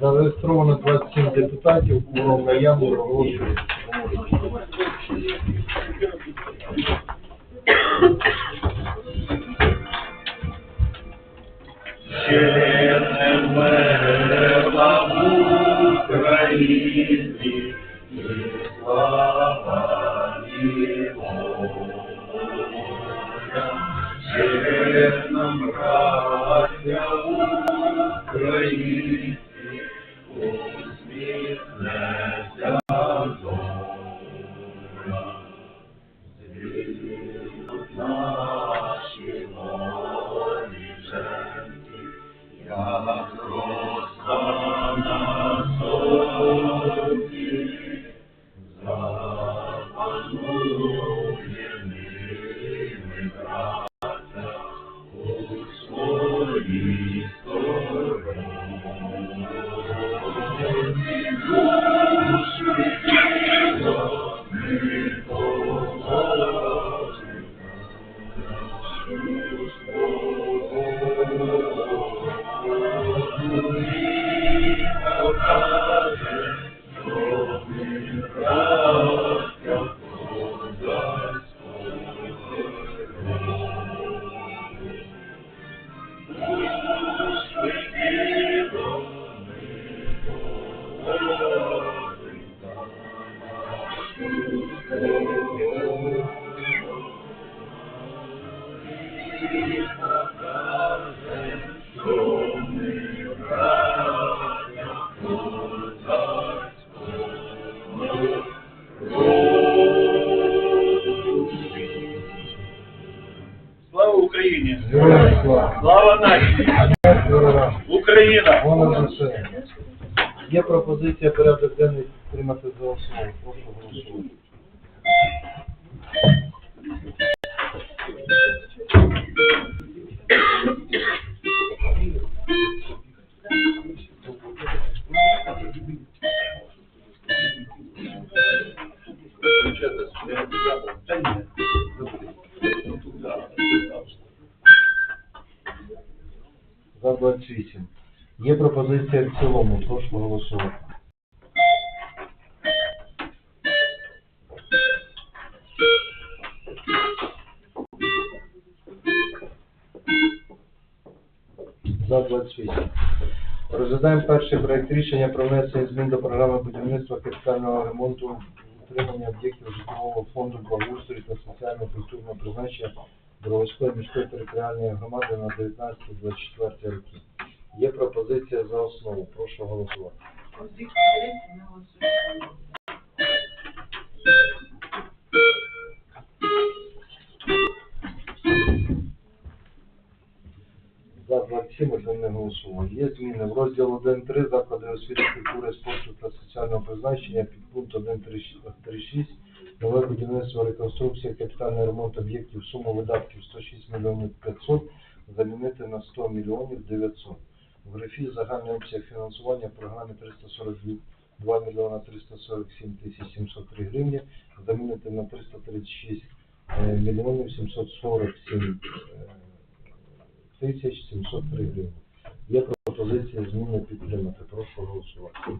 Зареєстровано 27 депутатів, кворум наявний, оголошую. Elohim. Є пропозиція порядок денний приймати за основу. Прошу голосувати. За 28. Є пропозиція в цілому. Прошу голосувати. За 28. Розглядаємо перший проект рішення про внесення змін до програми будівництва капітального ремонту утримання об'єктів житлового фонду благоустрою та соціально-культурного призначення Броварської міської територіальної громади на 19-24 роки. Є пропозиція за основу. Прошу голосувати. За 27 один не голосував. Є зміни в розділ 1.3 заклади освіти, культури, спорту та соціального призначення під пункт 1.3.6 нове будівництво, реконструкція, капітальний ремонт об'єктів, сума видатків 106 мільйонів 500 замінити на 100 мільйонів 900. В графі загальний обсяг фінансування в програмі 342 мільйона 347 тисяч 703 гривні замінити на 336 е, мільйонів 747 е, тисяч 703 гривні. Є пропозиція зміни підтримати. Прошу голосувати.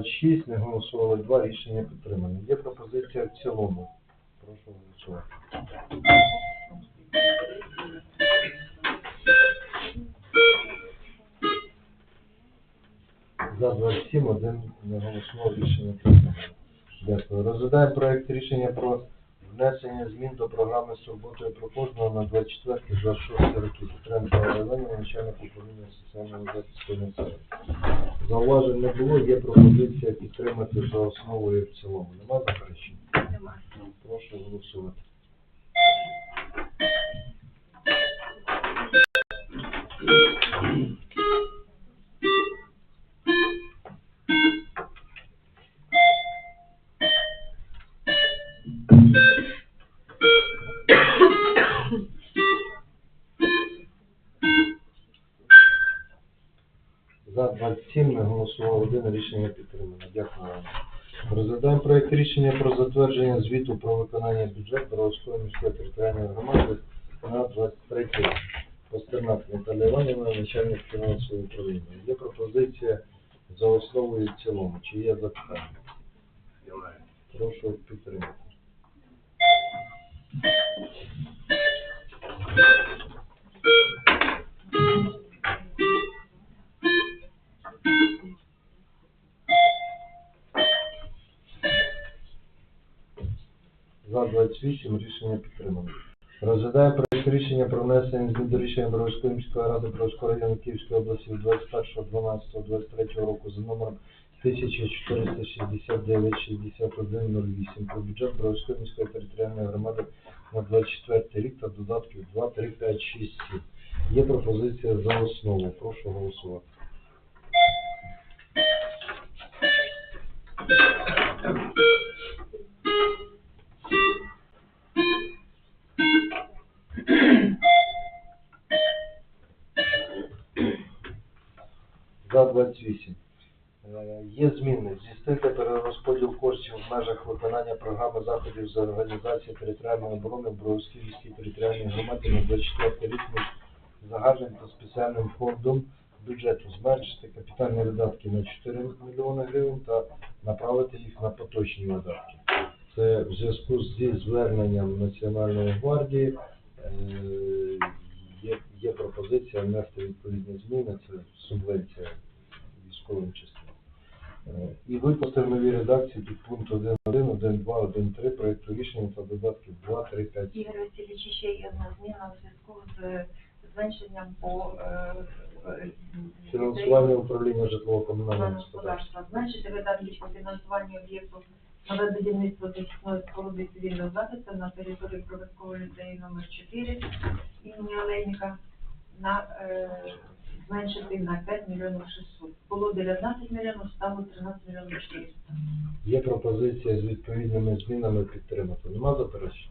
За 26 не голосували 2, рішення підтримано. Є пропозиція в цілому. Прошу голосувати. За 27, один не голосував, рішення підтримано. Дякую. Розглядаємо проект рішення про внесення змін до програми з турботою про кожного на 24-26 роки. Підтримка району начальник управління соціального захисту населення. Зауважень не було, є пропозиція підтримати за основу і в цілому. Нема заперечень? Нема. Прошу голосувати. 27 не голосував один, рішення підтримано. Дякую вам. Розглядаємо проект рішення про затвердження звіту про виконання бюджету Боровської міської територіальної громади на 23 рік. Пастернак Наталія Іванівна, начальник фінансового управління. Є пропозиція за основу і в цілому. Чи є запитання? Прошу підтримати. 28 рішення підтримано. Розглядає проект рішення про внесення змін до рішення Бровської міської ради Бровського району Київської області 21.12.23 року за номером 1469-6108 про бюджет Бровської міської територіальної громади на 24 рік та додатків 2, 3, 5, 6, 7. Є пропозиція за основу. Прошу голосувати. В межах виконання програми заходів з організації територіальної оборони Бровській міській територіальній громаді на 24 рік загальним та спеціальним фондом бюджету зменшити капітальні видатки на 4 мільйони гривень та направити їх на поточні видатки. Це в зв'язку зі зверненням Національної гвардії е, є, є пропозиція внести відповідні зміни, це субвенція військовим частинам. Е, І випустив нові редакції під пункт 1.1, 1.2, 1.3 проєкту рішення та додатків 2, 3, 5, Ігор Васильович, ще є одна зміна у зв'язку з зменшенням по е, е, фінансування управління житлово-комунального господарства. Зменшити видатки по фінансуванню об'єкту нове будівництво захисної споруди цивільного захисту на території Проводкової ліцеї номер 4 імені Олейника на е, зменшити на 5 мільйонів 600. Було 19 мільйонів, стало 13 мільйонів 400. Є пропозиція з відповідними змінами підтримати. Нема заперечень?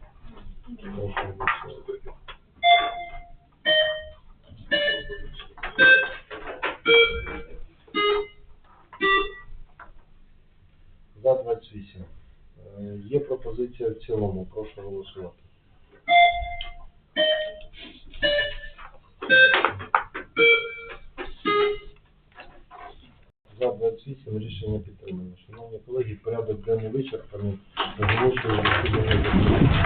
За 28. Е, Є пропозиція в цілому. Прошу голосувати. За 28 рішення підтримано. Шановні колеги, порядок денний вичерпаний. Оголошую засідання закритим.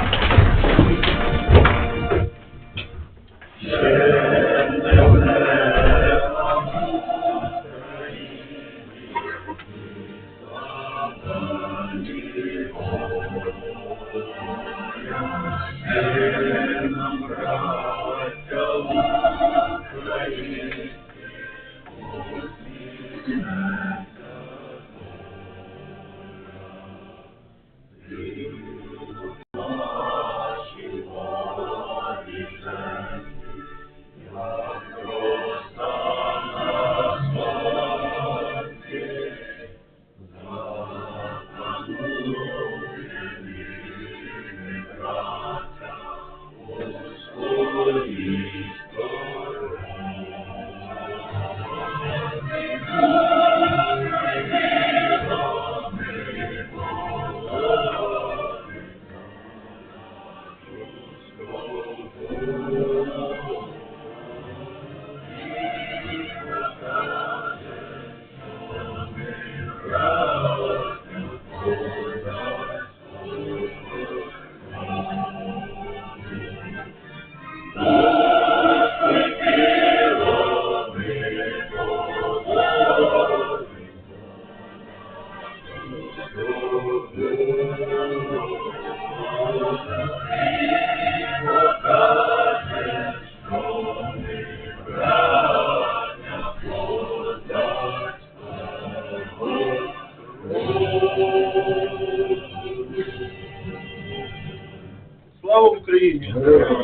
Gracias.